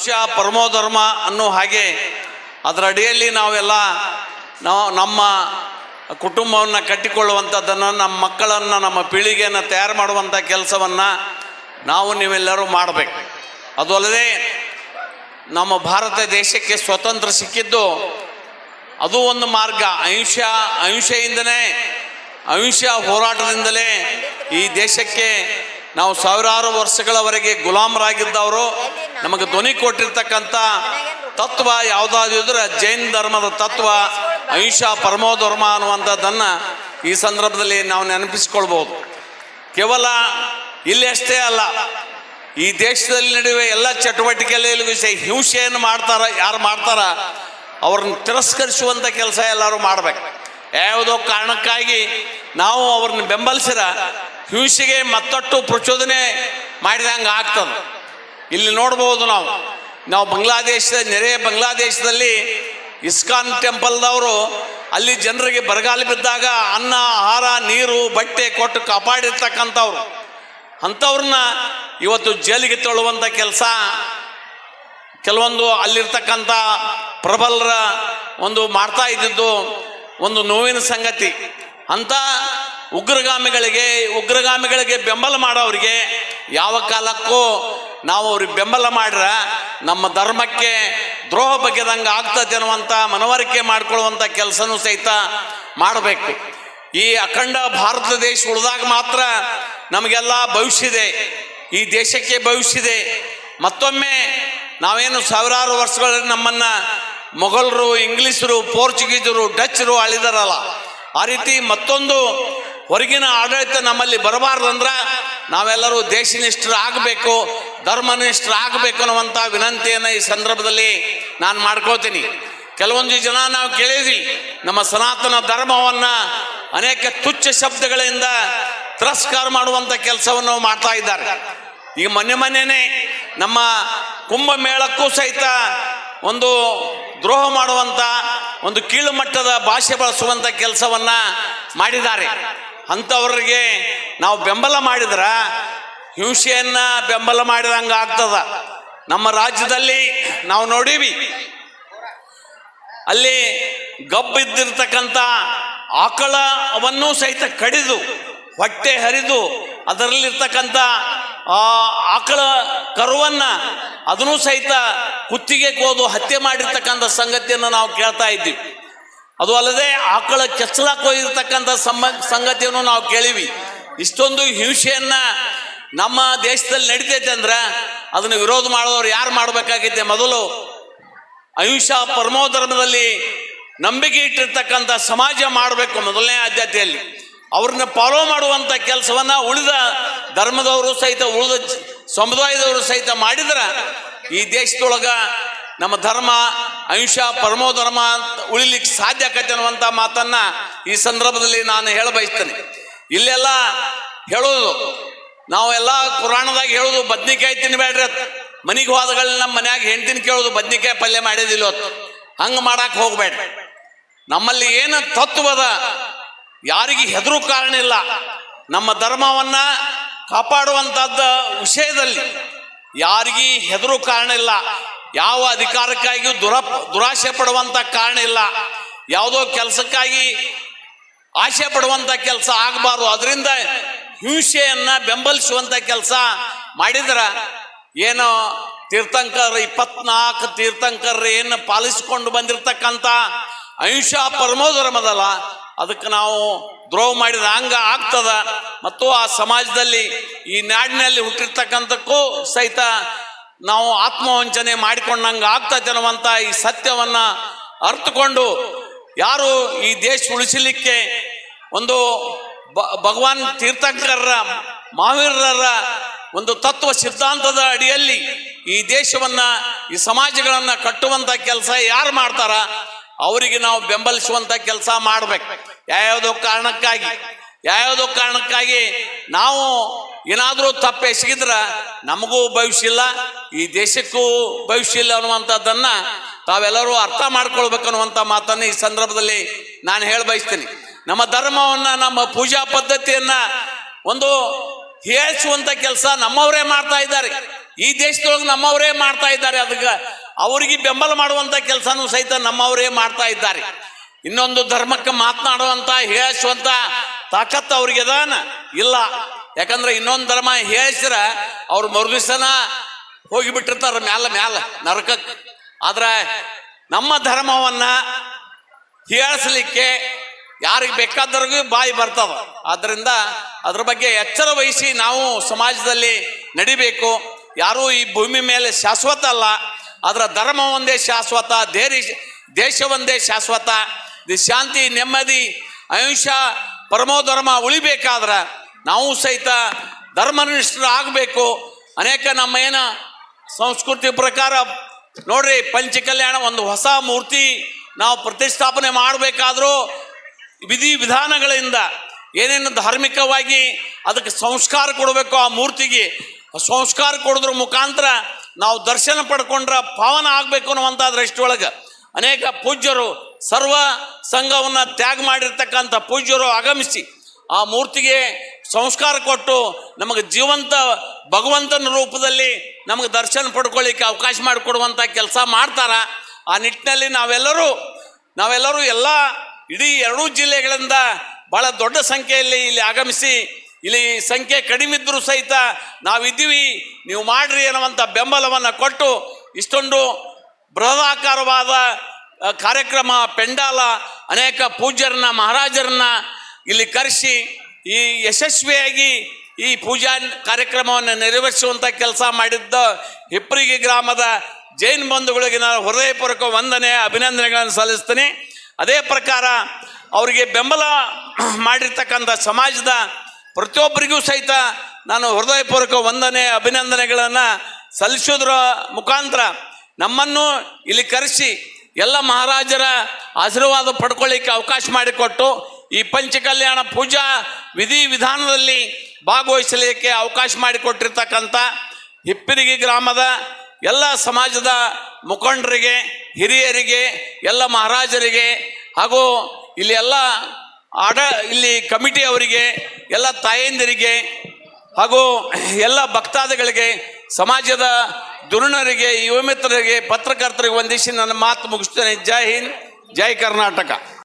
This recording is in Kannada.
ಅಹಿಂಸಾ ಪರಮೋಧರ್ಮ ಅನ್ನೋ ಹಾಗೆ ಅದರ ಅಡಿಯಲ್ಲಿ ನಾವೆಲ್ಲ ನಾವು ನಮ್ಮ ಕುಟುಂಬವನ್ನು ಕಟ್ಟಿಕೊಳ್ಳುವಂಥದ್ದನ್ನು, ನಮ್ಮ ಮಕ್ಕಳನ್ನು, ನಮ್ಮ ಪೀಳಿಗೆಯನ್ನು ತಯಾರು ಮಾಡುವಂಥ ಕೆಲಸವನ್ನು ನಾವು ನೀವೆಲ್ಲರೂ ಮಾಡಬೇಕು. ಅದು ಅಲ್ಲದೆ ನಮ್ಮ ಭಾರತ ದೇಶಕ್ಕೆ ಸ್ವತಂತ್ರ ಸಿಕ್ಕಿದ್ದು ಅದು ಒಂದು ಮಾರ್ಗ. ಅಹಿಂಸ, ಅಹಿಂಸೆಯಿಂದನೇ, ಅಹಿಂಸ ಹೋರಾಟದಿಂದಲೇ ಈ ದೇಶಕ್ಕೆ ನಾವು ಸಾವಿರಾರು ವರ್ಷಗಳವರೆಗೆ ಗುಲಾಮರಾಗಿದ್ದವರು. ನಮಗೆ ಧ್ವನಿ ಕೊಟ್ಟಿರ್ತಕ್ಕಂಥ ತತ್ವ ಯಾವುದಾದ್ರೆ ಜೈನ್ ಧರ್ಮದ ತತ್ವ, ಅಹಿಂಸಾ ಪರಮೋ ಧರ್ಮ ಅನ್ನುವಂಥದ್ದನ್ನು ಈ ಸಂದರ್ಭದಲ್ಲಿ ನಾವು ನೆನಪಿಸ್ಕೊಳ್ಬೋದು. ಕೇವಲ ಇಲ್ಲಿ ಅಷ್ಟೇ ಅಲ್ಲ, ಈ ದೇಶದಲ್ಲಿ ನಡೆಯುವ ಎಲ್ಲ ಚಟುವಟಿಕೆಯಲ್ಲಿ ಹಿಂಸೆಯನ್ನು ಮಾಡ್ತಾರ, ಯಾರು ಮಾಡ್ತಾರ, ಅವ್ರನ್ನ ತಿರಸ್ಕರಿಸುವಂಥ ಕೆಲಸ ಎಲ್ಲರೂ ಮಾಡಬೇಕು. ಯಾವುದೋ ಕಾರಣಕ್ಕಾಗಿ ನಾವು ಅವ್ರನ್ನ ಬೆಂಬಲಿಸಿರ, ಹಿಂಸೆಗೆ ಮತ್ತಷ್ಟು ಪ್ರಚೋದನೆ ಮಾಡಿದಂಗೆ ಆಗ್ತದೆ. ಇಲ್ಲಿ ನೋಡ್ಬೋದು ನಾವು. ನಾವು ಬಾಂಗ್ಲಾದೇಶದ, ನೆರೆಯ ಬಾಂಗ್ಲಾದೇಶದಲ್ಲಿ ಇಸ್ಕಾನ್ ಟೆಂಪಲ್ದವರು ಅಲ್ಲಿ ಜನರಿಗೆ ಬರಗಾಲ ಬಿದ್ದಾಗ ಅನ್ನ, ಆಹಾರ, ನೀರು, ಬಟ್ಟೆ ಕೊಟ್ಟು ಕಾಪಾಡಿರ್ತಕ್ಕಂಥವ್ರು. ಅಂಥವ್ರನ್ನ ಇವತ್ತು ಜೈಲಿಗೆ ತೊಳುವಂಥ ಕೆಲಸ, ಕೆಲವೊಂದು ಅಲ್ಲಿರ್ತಕ್ಕಂಥ ಪ್ರಬಲರ ಒಂದು ಮಾಡ್ತಾ ಇದ್ದಿದ್ದು ಒಂದು ನೋವಿನ ಸಂಗತಿ. ಅಂತ ಉಗ್ರಗಾಮಿಗಳಿಗೆ ಉಗ್ರಗಾಮಿಗಳಿಗೆ ಬೆಂಬಲ ಮಾಡೋರಿಗೆ ಯಾವ ಕಾಲಕ್ಕೂ ನಾವು ಅವ್ರಿಗೆ ಬೆಂಬಲ ಮಾಡ್ರ ನಮ್ಮ ಧರ್ಮಕ್ಕೆ ದ್ರೋಹ ಬಗ್ಗೆದಂಗೆ ಆಗ್ತದೆ ಅನ್ನುವಂಥ ಮನವರಿಕೆ ಮಾಡ್ಕೊಳ್ಳುವಂಥ ಕೆಲಸನೂ ಸಹಿತ ಮಾಡಬೇಕು. ಈ ಅಖಂಡ ಭಾರತ ದೇಶ ಉಳಿದಾಗ ಮಾತ್ರ ನಮಗೆಲ್ಲ ಭವಿಷ್ಯ ಇದೆ. ಈ ದೇಶಕ್ಕೆ ಭವಿಷ್ಯ ಇದೆ. ಮತ್ತೊಮ್ಮೆ ನಾವೇನು ಸಾವಿರಾರು ವರ್ಷಗಳಲ್ಲಿ ನಮ್ಮನ್ನು ಮೊಘಲರು, ಇಂಗ್ಲೀಷರು, ಪೋರ್ಚುಗೀಸರು, ಡಚ್ರು ಆಳಿದಾರಲ್ಲ ಆ ರೀತಿ ಮತ್ತೊಂದು ಹೊರಗಿನ ಆಡಳಿತ ನಮ್ಮಲ್ಲಿ ಬರಬಾರ್ದಂದ್ರೆ ನಾವೆಲ್ಲರೂ ದೇಶನಿಷ್ಠರು ಧರ್ಮನಿಷ್ಠರು ಆಗಬೇಕು ಅನ್ನುವಂಥ ವಿನಂತಿಯನ್ನು ಈ ಸಂದರ್ಭದಲ್ಲಿ ನಾನು ಮಾಡ್ಕೋತೀನಿ. ಕೆಲವೊಂದು ಜನ ನಾವು ಕೇಳಿದ್ವಿ, ನಮ್ಮ ಸನಾತನ ಧರ್ಮವನ್ನು ಅನೇಕ ತುಚ್ಛ ಶಬ್ದಗಳಿಂದ ತಿರಸ್ಕಾರ ಮಾಡುವಂಥ ಕೆಲಸವನ್ನು ಮಾಡ್ತಾ ಇದ್ದಾರೆ. ಈಗ ಮೊನ್ನೆ ಮೊನ್ನೆನೆ ನಮ್ಮ ಕುಂಭಮೇಳಕ್ಕೂ ಸಹಿತ ಒಂದು ದ್ರೋಹ ಮಾಡುವಂಥ ಒಂದು ಕೀಳು ಮಟ್ಟದ ಭಾಷೆ ಬಳಸುವಂಥ ಕೆಲಸವನ್ನು ಮಾಡಿದ್ದಾರೆ. ಅಂಥವ್ರಿಗೆ ನಾವು ಬೆಂಬಲ ಮಾಡಿದ್ರ ಹಿಂಸೆಯನ್ನ ಬೆಂಬಲ ಮಾಡಿದಂಗೆ ಆಗ್ತದ. ನಮ್ಮ ರಾಜ್ಯದಲ್ಲಿ ನಾವು ನೋಡೀವಿ. ಅಲ್ಲಿ ಗಬ್ಬಿದ್ದಿರ್ತಕ್ಕಂಥ ಆಕಳವನ್ನು ಸಹಿತ ಕಡಿದು, ಹೊಟ್ಟೆ ಹರಿದು ಅದರಲ್ಲಿರ್ತಕ್ಕಂಥ ಆ, ಆಕಳ ಕರುವನ್ನ ಅದನ್ನು ಸಹಿತ ಕುತ್ತಿಗೆ ಕೋದು ಹತ್ಯೆ ಮಾಡಿರ್ತಕ್ಕಂಥ ಸಂಗತಿಯನ್ನು ನಾವು ಕೇಳ್ತಾ ಇದ್ದೀವಿ. ಅದು ಅಲ್ಲದೆ ಆಕಳ ಕೆಚ್ಚಲ ಹೋಗಿರ್ತಕ್ಕಂಥ ಸಂಗತಿಯನ್ನು ನಾವು ಕೇಳಿವಿ. ಇಷ್ಟೊಂದು ಹಿಂಸೆಯನ್ನ ನಮ್ಮ ದೇಶದಲ್ಲಿ ನಡೀತೈತೆ ಅಂದ್ರೆ ಅದನ್ನು ವಿರೋಧ ಮಾಡೋರು ಯಾರು ಮಾಡಬೇಕಾಗೈತೆ ಮೊದಲು ಅಹಿಂಸಾ ಪರಮೋಧರ್ಮದಲ್ಲಿ ನಂಬಿಕೆ ಇಟ್ಟಿರ್ತಕ್ಕಂಥ ಸಮಾಜ ಮಾಡಬೇಕು ಮೊದಲನೇ ಆದ್ಯತೆಯಲ್ಲಿ. ಅವ್ರನ್ನ ಫಾಲೋ ಮಾಡುವಂಥ ಕೆಲಸವನ್ನು ಉಳಿದ ಧರ್ಮದವರು ಸಹಿತ, ಉಳಿದ ಸಮುದಾಯದವರು ಸಹಿತ ಮಾಡಿದ್ರೆ ಈ ದೇಶದೊಳಗೆ ನಮ್ಮ ಧರ್ಮ, ಅಹಿಂಸಾ ಪರಮೋಧರ್ಮ ಅಂತ ಉಳಿಲಿಕ್ಕೆ ಸಾಧ್ಯ ಆಗತ್ತೆ ಅನ್ನುವಂಥ ಮಾತನ್ನು ಈ ಸಂದರ್ಭದಲ್ಲಿ ನಾನು ಹೇಳ ಬಯಸ್ತೇನೆ ಇಲ್ಲೆಲ್ಲ ಹೇಳೋದು ನಾವೆಲ್ಲ ಪುರಾಣದಾಗ ಹೇಳೋದು ಬದ್ನಿಕಾಯಿ ತಿನ್ಬೇಡ್ರಿ ಅಂತ. ಮನಿಗೆ ಹೋದಗಳು ನಮ್ಮ ಮನ್ಯಾಗ ಹೆಂಡ್ತಿನ ಕೇಳೋದು ಬದ್ನಿಕಾಯಿ ಪಲ್ಯ ಮಾಡಿದಿಲ್ಲ ಹೊತ್ತು ಹಂಗೆ ಮಾಡಕ್ಕೆ ಹೋಗ್ಬೇಡ್ರಿ. ನಮ್ಮಲ್ಲಿ ಏನು ತತ್ವದ ಯಾರಿಗೆ ಹೆದರು ಕಾರಣ ಇಲ್ಲ. ನಮ್ಮ ಧರ್ಮವನ್ನ ಕಾಪಾಡುವಂಥದ್ದ ವಿಷಯದಲ್ಲಿ ಯಾರಿಗೂ ಹೆದರು ಕಾರಣ ಇಲ್ಲ. ಯಾವ ಅಧಿಕಾರಕ್ಕಾಗಿಯೂ ದುರ, ದುರಾಶೆ ಪಡುವಂತ ಕಾರಣ ಇಲ್ಲ. ಯಾವುದೋ ಕೆಲಸಕ್ಕಾಗಿ ಆಸೆ ಪಡುವಂತ ಕೆಲಸ ಆಗಬಾರ್ದು. ಅದರಿಂದ ಹಿಂಸೆಯನ್ನ ಬೆಂಬಲಿಸುವಂತ ಕೆಲಸ ಮಾಡಿದ್ರ ಏನೋ ತೀರ್ಥಂಕರ್, ಇಪ್ಪತ್ನಾಲ್ಕು ತೀರ್ಥಂಕರ್ ಏನು ಪಾಲಿಸಿಕೊಂಡು ಬಂದಿರತಕ್ಕಂಥ ಅಹಿಂಸಾ ಪರಮೋಧರ್ಮದಲ್ಲ ಅದಕ್ಕೆ ನಾವು ದ್ರೋಹ ಮಾಡಿದ ಹಂಗ ಆಗ್ತದ. ಮತ್ತು ಆ ಸಮಾಜದಲ್ಲಿ ಈ ನಾಡಿನಲ್ಲಿ ಹುಟ್ಟಿರ್ತಕ್ಕಂಥಕ್ಕೂ ಸಹಿತ ನಾವು ಆತ್ಮವಂಚನೆ ಮಾಡಿಕೊಂಡಂಗೆ ಆಗ್ತದೆ ಅನ್ನುವಂಥ ಈ ಸತ್ಯವನ್ನ ಅರ್ಥಕೊಂಡು ಯಾರು ಈ ದೇಶ ಉಳಿಸಲಿಕ್ಕೆ ಒಂದು ಭಗವಾನ್ ತೀರ್ಥಂಕರರ ಮಹಾವೀರರ ಒಂದು ತತ್ವ ಸಿದ್ಧಾಂತದ ಅಡಿಯಲ್ಲಿ ಈ ದೇಶವನ್ನ, ಈ ಸಮಾಜಗಳನ್ನ ಕಟ್ಟುವಂತ ಕೆಲಸ ಯಾರು ಮಾಡ್ತಾರ, ಅವರಿಗೆ ನಾವು ಬೆಂಬಲಿಸುವಂತ ಕೆಲಸ ಮಾಡ್ಬೇಕು. ಯಾವ್ಯಾವುದೋ ಕಾರಣಕ್ಕಾಗಿ ಯಾವ್ಯಾವುದೋ ಕಾರಣಕ್ಕಾಗಿ ನಾವು ಏನಾದರೂ ತಪ್ಪು ಎಸಗಿದ್ರ ನಮಗೂ ಭವಿಷ್ಯ ಇಲ್ಲ, ಈ ದೇಶಕ್ಕೂ ಭವಿಷ್ಯ ಇಲ್ಲ ಅನ್ನುವಂಥದ್ದನ್ನ ತಾವೆಲ್ಲರೂ ಅರ್ಥ ಮಾಡ್ಕೊಳ್ಬೇಕು ಅನ್ನುವಂಥ ಮಾತನ್ನ ಈ ಸಂದರ್ಭದಲ್ಲಿ ನಾನು ಹೇಳ ಬಯಸ್ತೀನಿ ನಮ್ಮ ಧರ್ಮವನ್ನ, ನಮ್ಮ ಪೂಜಾ ಪದ್ಧತಿಯನ್ನ ಒಂದು ಹೇಳಿಸುವಂತ ಕೆಲಸ ನಮ್ಮವರೇ ಮಾಡ್ತಾ ಇದ್ದಾರೆ. ಈ ದೇಶದೊಳಗೆ ನಮ್ಮವರೇ ಮಾಡ್ತಾ ಇದ್ದಾರೆ. ಅದಕ್ಕೆ ಅವರಿಗೆ ಬೆಂಬಲ ಮಾಡುವಂತ ಕೆಲಸನೂ ಸಹಿತ ನಮ್ಮವರೇ ಮಾಡ್ತಾ ಇದ್ದಾರೆ. ಇನ್ನೊಂದು ಧರ್ಮಕ್ಕೆ ಮಾತನಾಡುವಂತ ಹೇಳಿಸುವಂತ ತಾಕತ್ತು ಅವ್ರಿಗೆ ಅದಾನ? ಇಲ್ಲ. ಯಾಕಂದ್ರೆ ಇನ್ನೊಂದು ಧರ್ಮ ಹೇಳಿಸ್ರ ಅವ್ರು ಮರುದಿವಸನ ಹೋಗಿಬಿಟ್ಟಿರ್ತಾರ ಮ್ಯಾಲ ಮ್ಯಾಲ ನರಕಕ್ಕೆ ಆದ್ರೆ ನಮ್ಮ ಧರ್ಮವನ್ನ ಹೀಯಾಳಿಸಲಿಕ್ಕೆ ಯಾರಿಗೆ ಬೇಕಾದವ್ರಿಗೂ ಬಾಯಿ ಬರ್ತದ ಆದ್ರಿಂದ ಅದ್ರ ಬಗ್ಗೆ ಎಚ್ಚರ ವಹಿಸಿ ನಾವು ಸಮಾಜದಲ್ಲಿ ನಡಿಬೇಕು. ಯಾರೂ ಈ ಭೂಮಿ ಮೇಲೆ ಶಾಶ್ವತ ಅಲ್ಲ. ಅದರ ಧರ್ಮ ಒಂದೇ ಶಾಶ್ವತ, ದೇರಿ, ದೇಶ ಒಂದೇ ಶಾಶ್ವತ. ಇದು ಶಾಂತಿ, ನೆಮ್ಮದಿ ಅಹಿಂಸ ಪರಮೋಧರ್ಮ ಉಳಿಬೇಕಾದ್ರೆ ನಾವು ಸಹಿತ ಧರ್ಮನಿಷ್ಠರು ಆಗಬೇಕು. ಅನೇಕ ನಮ್ಮ ಏನ ಸಂಸ್ಕೃತಿ ಪ್ರಕಾರ ನೋಡ್ರಿ ಪಂಚಕಲ್ಯಾಣ ಒಂದು ಹೊಸ ಮೂರ್ತಿ ನಾವು ಪ್ರತಿಷ್ಠಾಪನೆ ಮಾಡಬೇಕಾದ್ರೂ ವಿಧಿ ವಿಧಾನಗಳಿಂದ ಏನೇನು ಧಾರ್ಮಿಕವಾಗಿ ಅದಕ್ಕೆ ಸಂಸ್ಕಾರ ಕೊಡಬೇಕು ಆ ಮೂರ್ತಿಗೆ ಸಂಸ್ಕಾರ ಕೊಡೋದ್ರ ಮುಖಾಂತರ ನಾವು ದರ್ಶನ ಪಡ್ಕೊಂಡ್ರೆ ಪಾವನ ಆಗಬೇಕು ಅನ್ನುವಂಥ ದೃಷ್ಟಿಯೊಳಗೆ ಅನೇಕ ಪೂಜ್ಯರು ಸರ್ವ ಸಂಘವನ್ನು ತ್ಯಾಗ ಮಾಡಿರ್ತಕ್ಕಂಥ ಪೂಜ್ಯರು ಆಗಮಿಸಿ ಆ ಮೂರ್ತಿಗೆ ಸಂಸ್ಕಾರ ಕೊಟ್ಟು ನಮಗೆ ಜೀವಂತ ಭಗವಂತನ ರೂಪದಲ್ಲಿ ನಮಗೆ ದರ್ಶನ ಪಡ್ಕೊಳ್ಳಿಕ್ಕೆ ಅವಕಾಶ ಮಾಡಿಕೊಡುವಂಥ ಕೆಲಸ ಮಾಡ್ತಾರೆ. ಆ ನಿಟ್ಟಿನಲ್ಲಿ ನಾವೆಲ್ಲರೂ ನಾವೆಲ್ಲರೂ ಎಲ್ಲ ಇಡೀ ಎರಡೂ ಜಿಲ್ಲೆಗಳಿಂದ ಬಹಳ ದೊಡ್ಡ ಸಂಖ್ಯೆಯಲ್ಲಿ ಇಲ್ಲಿ ಆಗಮಿಸಿ ಇಲ್ಲಿ ಸಂಖ್ಯೆ ಕಡಿಮೆ ಇದ್ದರೂ ಸಹಿತ ನಾವಿದ್ದೀವಿ. ನೀವು ಮಾಡ್ರಿ ಅನ್ನುವಂಥ ಬೆಂಬಲವನ್ನು ಕೊಟ್ಟು ಇಷ್ಟೊಂದು ಬೃಹದಾಕಾರವಾದ ಕಾರ್ಯಕ್ರಮ, ಪೆಂಡಾಲ ಅನೇಕ ಪೂಜ್ಯರನ್ನ, ಮಹಾರಾಜರನ್ನ ಇಲ್ಲಿ ಕರೆಸಿ ಈ ಯಶಸ್ವಿಯಾಗಿ ಈ ಪೂಜಾ ಕಾರ್ಯಕ್ರಮವನ್ನು ನೆರವೇರಿಸುವಂಥ ಕೆಲಸ ಮಾಡಿದ್ದ ಹಿಪ್ಪರಿಗಿ ಗ್ರಾಮದ ಜೈನ್ ಬಂಧುಗಳಿಗೆ ನಾನು ಹೃದಯಪೂರ್ವಕ ವಂದನೆ ಅಭಿನಂದನೆಗಳನ್ನು ಸಲ್ಲಿಸ್ತೀನಿ. ಅದೇ ಪ್ರಕಾರ ಅವರಿಗೆ ಬೆಂಬಲ ಮಾಡಿರ್ತಕ್ಕಂಥ ಸಮಾಜದ ಪ್ರತಿಯೊಬ್ಬರಿಗೂ ಸಹಿತ ನಾನು ಹೃದಯಪೂರ್ವಕ ವಂದನೆ, ಅಭಿನಂದನೆಗಳನ್ನು ಸಲ್ಲಿಸೋದ್ರ ಮುಖಾಂತರ ನಮ್ಮನ್ನು ಇಲ್ಲಿ ಕರೆಸಿ ಎಲ್ಲ ಮಹಾರಾಜರ ಆಶೀರ್ವಾದ ಪಡ್ಕೊಳ್ಳಿಕ್ಕೆ ಅವಕಾಶ ಮಾಡಿಕೊಟ್ಟು ಈ ಪಂಚಕಲ್ಯಾಣ ಪೂಜಾ ವಿಧಿ ವಿಧಾನದಲ್ಲಿ ಭಾಗವಹಿಸಲಿಕ್ಕೆ ಅವಕಾಶ ಮಾಡಿಕೊಟ್ಟಿರ್ತಕ್ಕಂಥ ಹಿಪ್ಪಿರಿಗಿ ಗ್ರಾಮದ ಎಲ್ಲ ಸಮಾಜದ ಮುಖಂಡರಿಗೆ, ಹಿರಿಯರಿಗೆ, ಎಲ್ಲ ಮಹಾರಾಜರಿಗೆ ಹಾಗೂ ಇಲ್ಲಿ ಎಲ್ಲ ಆಡ ಇಲ್ಲಿ ಕಮಿಟಿ ಅವರಿಗೆ, ಎಲ್ಲ ತಾಯಂದಿರಿಗೆ ಹಾಗೂ ಎಲ್ಲ ಭಕ್ತಾದಿಗಳಿಗೆ, ಸಮಾಜದ ದುರ್ಣರಿಗೆ ಯುವ ಮಿತ್ರರಿಗೆ ಪತ್ರಕರ್ತರಿಗೆ ವಂದಿಸಿ ನನ್ನ ಮಾತು ಮುಗಿಸ್ತೇನೆ. ಜೈ ಹಿಂದ್, ಜೈ ಕರ್ನಾಟಕ.